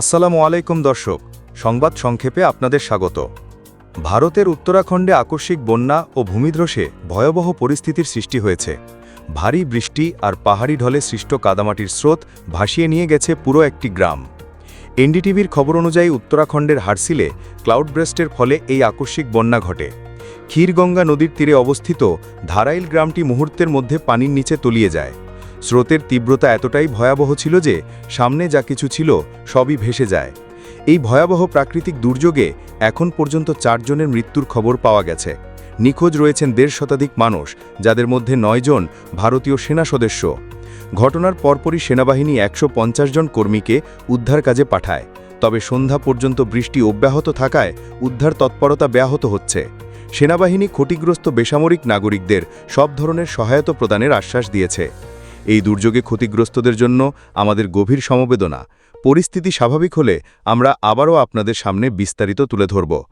আসসালামু আলাইকুম দর্শক, সংবাদ সংক্ষেপে আপনাদের স্বাগত। ভারতের উত্তরাখণ্ডে আকস্মিক বন্যা ও ভূমিধ্রসে ভয়াবহ পরিস্থিতির সৃষ্টি হয়েছে। ভারী বৃষ্টি আর পাহাড়ি ঢলে সৃষ্ট কাদামাটির স্রোত ভাসিয়ে নিয়ে গেছে পুরো একটি গ্রাম। এনডিটিভির খবর অনুযায়ী উত্তরাখণ্ডের হারসিলে ক্লাউড ব্রেস্টের ফলে এই আকস্মিক বন্যা ঘটে। ক্ষীরগঙ্গা নদীর তীরে অবস্থিত ধারাইল গ্রামটি মুহূর্তের মধ্যে পানির নিচে তলিয়ে যায়। স্রোতের তীব্রতা এতটাই ভয়াবহ ছিল যে সামনে যা কিছু ছিল সবই ভেসে যায়। এই ভয়াবহ প্রাকৃতিক দুর্যোগে এখন পর্যন্ত চারজনের মৃত্যুর খবর পাওয়া গেছে। নিখোঁজ রয়েছেন দেড় শতাধিক মানুষ, যাদের মধ্যে নয়জন ভারতীয় সেনা সদস্য। ঘটনার পরপরই সেনাবাহিনী একশো পঞ্চাশ জন কর্মীকে উদ্ধার কাজে পাঠায়। তবে সন্ধ্যা পর্যন্ত বৃষ্টি অব্যাহত থাকায় উদ্ধার তৎপরতা ব্যাহত হচ্ছে। সেনাবাহিনী ক্ষতিগ্রস্ত বেসামরিক নাগরিকদের সব ধরনের সহায়তা প্রদানের আশ্বাস দিয়েছে। এই দুর্যোগে ক্ষতিগ্রস্তদের জন্য আমাদের গভীর সমবেদনা। পরিস্থিতি স্বাভাবিক হলে আমরা আবারও আপনাদের সামনে বিস্তারিত তুলে ধরব।